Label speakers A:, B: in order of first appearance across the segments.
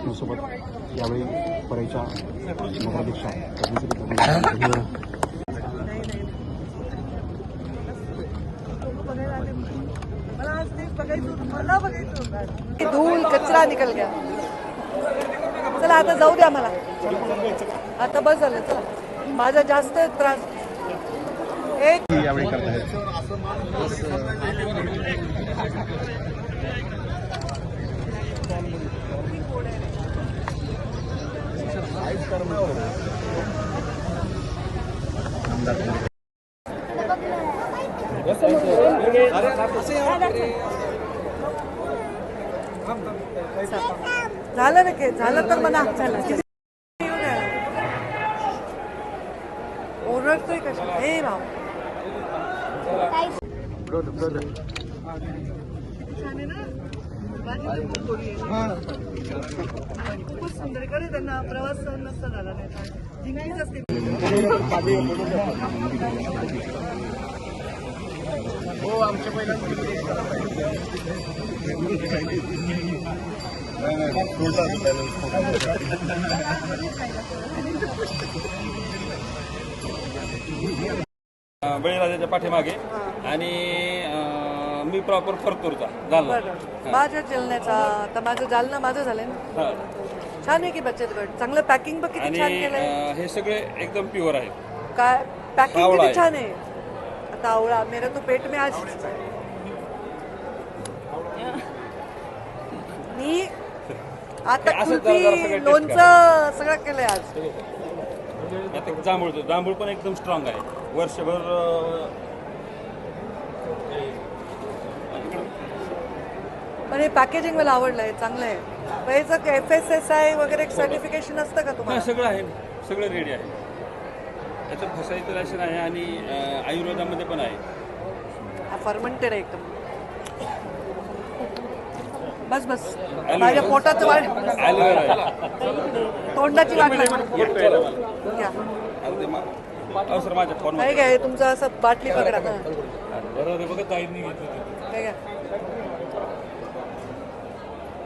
A: आपल्यासोबत यावेळी परळीच्या नगराध्यक्षा पद्मश्री
B: धूळ कचरा निकल गया चला आता जाऊ द्या मला. आता बस झालं चला. माझा जास्त त्रास. एक
A: यावेळी
B: झालं ना के झालं तर म्हणा झालं ओरडतोय कशा हे भाऊ छान आहे ना। माझी पण थोडी आहे. खूपच सुंदरकडे त्यांना प्रवास सहन नसता झाला नाही तर जिंकलीच असते हो आमच्या पहिल्या
C: बळीराजाच्या पाठीमागे आणि मी प्रॉपर फरतूरचा जालना.
B: बरं. माझ्या जलण्याचा आता माझं जालना माझं झालंय ना?
C: हा.
B: छान आहे की बचत गट. चांगलं पॅकिंग बघ किती
C: आणि
B: छान केलंय.
C: अं, हे सगळे एकदम प्युअर आहेत
B: काय? पॅकिंग
C: आवळा
B: किती
C: आहे.
B: छान आहे. आता आवळा मेरा तो पेट में आज. मी आता
C: असं जरा- जरा सगळं
B: कुल्फी
C: taste
B: लोणचं सगळं केलंय आज.
C: आता जांभूळचं जांभूळ पण एकदम स्ट्रॉंग आहे. वर्षभर अं,
B: पण हे पॅकेजिंग मला आवडलंय चांगलं आहे. पण याचं एफ एस एस आय वगैरे सर्टिफिकेशन असतं का तुम्हाला?
C: सगळं आहे. सगळं रेडी आहे. याच्यात फसायचं राशन आहे आणि आयुर्वेदामध्ये पण आहे.
B: फर्मंटेड आहे एकदम. बस बस. माझ्या पोटाचं
C: आहे.
B: तोंडाची वाट काय काय तुमचं असं बाटली पकडा.
C: बरोबर बघा ताईंनी घेतलं
B: काय काय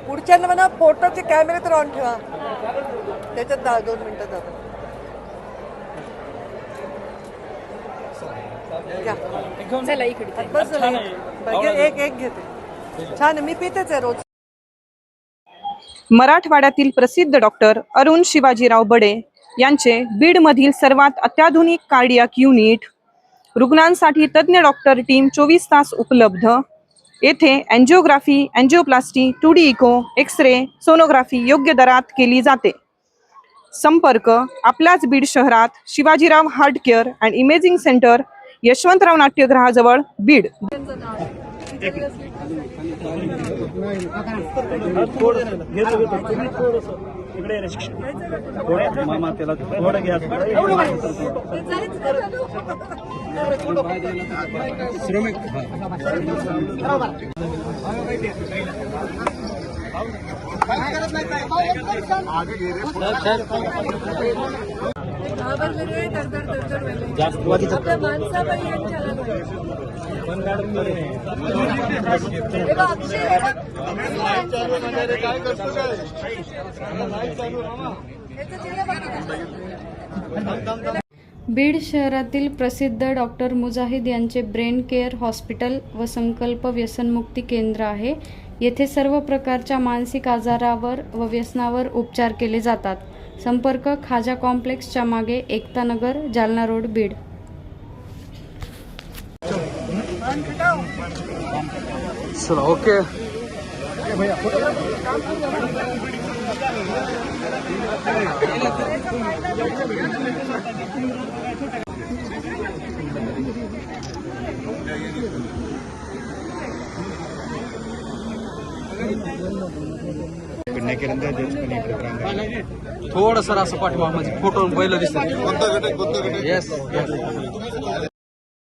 B: पुढच्यांना म्हणा फोटोचे कॅमेरे तर ऑन ठेवा. त्याच्यात दहा दोन मिनिटं जातात. घ्या.
D: चला इकडे.
B: बस झालं. बघे, एक एक घेते. छान मी पितेच आहे रोज.
E: मराठवाड्यातील प्रसिद्ध डॉक्टर अरुण शिवाजीराव बडे यांचे बीडमधील सर्वात अत्याधुनिक कार्डियाक युनिट रुग्णांसाठी तज्ज्ञ डॉक्टर टीम चोवीस तास उपलब्ध. येथे angiography angioplasty two D echo X ray sonography योग्य दरात केली जाते. संपर्क आपल्याच बीड शहरात Shivajirao heart care and imaging centre Yashwantrao नाट्यगृहाजवळ Beed.
A: मामा त्याला थोडं घ्या श्रमिक
B: घाबरलेले दरदर दरदर आपल्या माणसापर्यंत अक्षय याचं
D: बीड शहरातील प्रसिद्ध डॉक्टर मुजाहिद यांचे ब्रेन केअर हॉस्पिटल व संकल्प व्यसनमुक्ती केंद्र आहे. येथे सर्व प्रकारच्या मानसिक आजारावर व व्यसनावर उपचार केले जातात. संपर्क खाजा कॉम्प्लेक्सच्या मागे एकता नगर जालना रोड बीड.
A: चला ओके
F: थोडं सर असं पाठवा म्हणजे फोटो बैल दिसतात. येस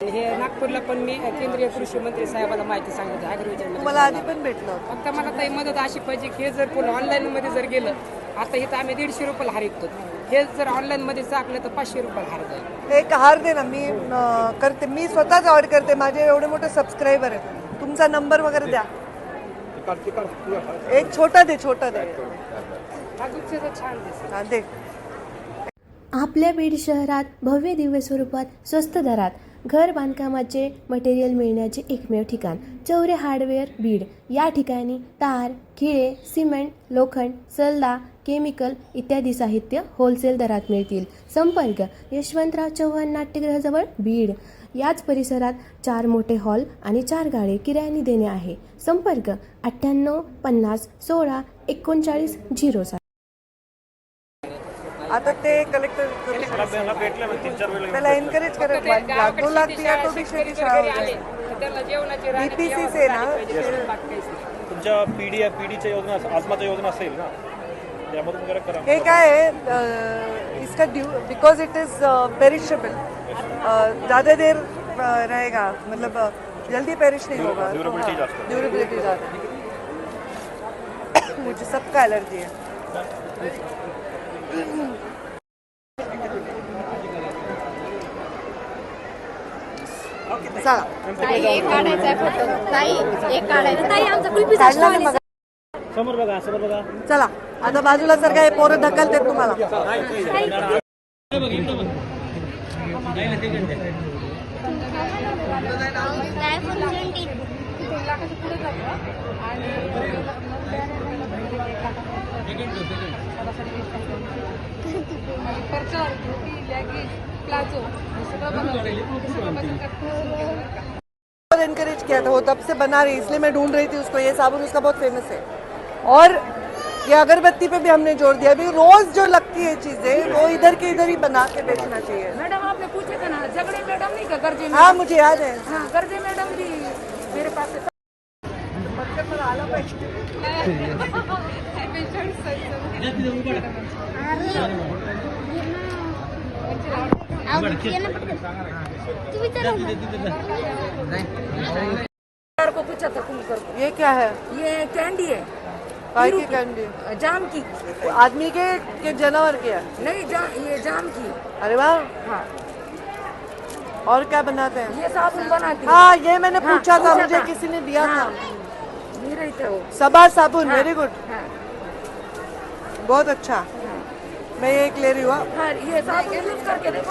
G: हे नागपूरला पण मी केंद्रीय कृषी मंत्री साहेबाला माहिती सांगितली अॅग्रिकल्चर
B: तुम्हाला आधी पण भेटलं होतं.
G: फक्त मला काही मदत अशी पाहिजे की हे जर कोण ऑनलाईन मध्ये जर गेलं आता इथं आम्ही दीडशे रुपयाला हार विकतो. हे जर ऑनलाईन मध्ये टाकलं तर पाचशे रुपयाला हार जाईल.
B: एक हार दे ना मी करते. मी स्वतःच ऑर्डर करते. माझे एवढे मोठे सबस्क्रायबर आहेत. तुमचा नंबर वगैरे द्या. एक छोटा दे छोटा दे.
H: हा गुच्छेचा छान दिसतो
B: देख
I: आपल्या बीड शहरात भव्य दिव्य स्वरूपात स्वस्त दरात घर बांधकामाचे मटेरियल मिळण्याचे एकमेव ठिकाण चौरे हार्डवेअर बीड. या ठिकाणी तार खिळे सिमेंट लोखंड सल्ला केमिकल इत्यादी साहित्य होलसेल दरात मिळतील. संपर्क यशवंतराव चव्हाण नाट्यगृहाजवळ बीड. याच परिसरात चार मोठे हॉल आणि चार गाळे किरायाने देणे आहे. संपर्क अठ्ठ्याण्णव पन्नास सोळा एकोणचाळीस झिरो सात.
B: आता ते कलेक्टर त्याला एनकरेज करत दो लाख तो भी शेती हो ना.
J: तुमच्या पिढी पिढीच्या योजना आत्माच्या योजना असेल ना? त्यामधून जरा करा.
B: हे काय आहे? इसका due because it is perishable ज़्यादा देर रहेगा मतलब जल्दी पेरिश नहीं होगा
J: ज्यादा है।
B: ड्यूरेबिलिटी ज़्यादा। है। मुझे सबका एलर्जी है.
J: समोर बघा समोर बघा.
B: चला आता बाजूला सर काय पोरं ढकलते तुम्हाला. और इनकरेज किया था वो तब से बना रही, इसलिए मैं ढूंढ रही थी उसको, ये साबुन उसका बहुत फ़ेमस है। और ये अगरबत्ती पे भी हमने ज़ोर दिया अभी रोज जो लगती है चीज़ें वो इधर के इधर ही बना के बेचना चाहिए।
H: मैडम आपने पूछे थे ना झगड़े मैडम नहीं का? गर्जे
B: हाँ मुझे याद है।
H: हाँ गर्जे मैडम भी मेरे पास को पूछा था कुमकर
B: ये क्या है?
H: ये कैंडी है।
B: काय की कैंडी।
H: जाम की।
B: आदमी के के जानवर के है?
H: नहीं जा, ये जाम की।
B: अरे वाह।
H: हाँ।
B: और क्या बनाते हैं?
H: ये साबुन बनाती है।
B: हाँ ये मैंने
H: हाँ,
B: पूछा था मुझे किसी ने दिया
H: हाँ,
B: था
H: थे वो
B: सबा साबुन
H: हाँ,
B: वेरी गुड
H: हाँ।
B: बहुत अच्छा। मैं एक ले रही हूँ हाँ।
H: हाँ ये साबुन यूज़ करके देखो।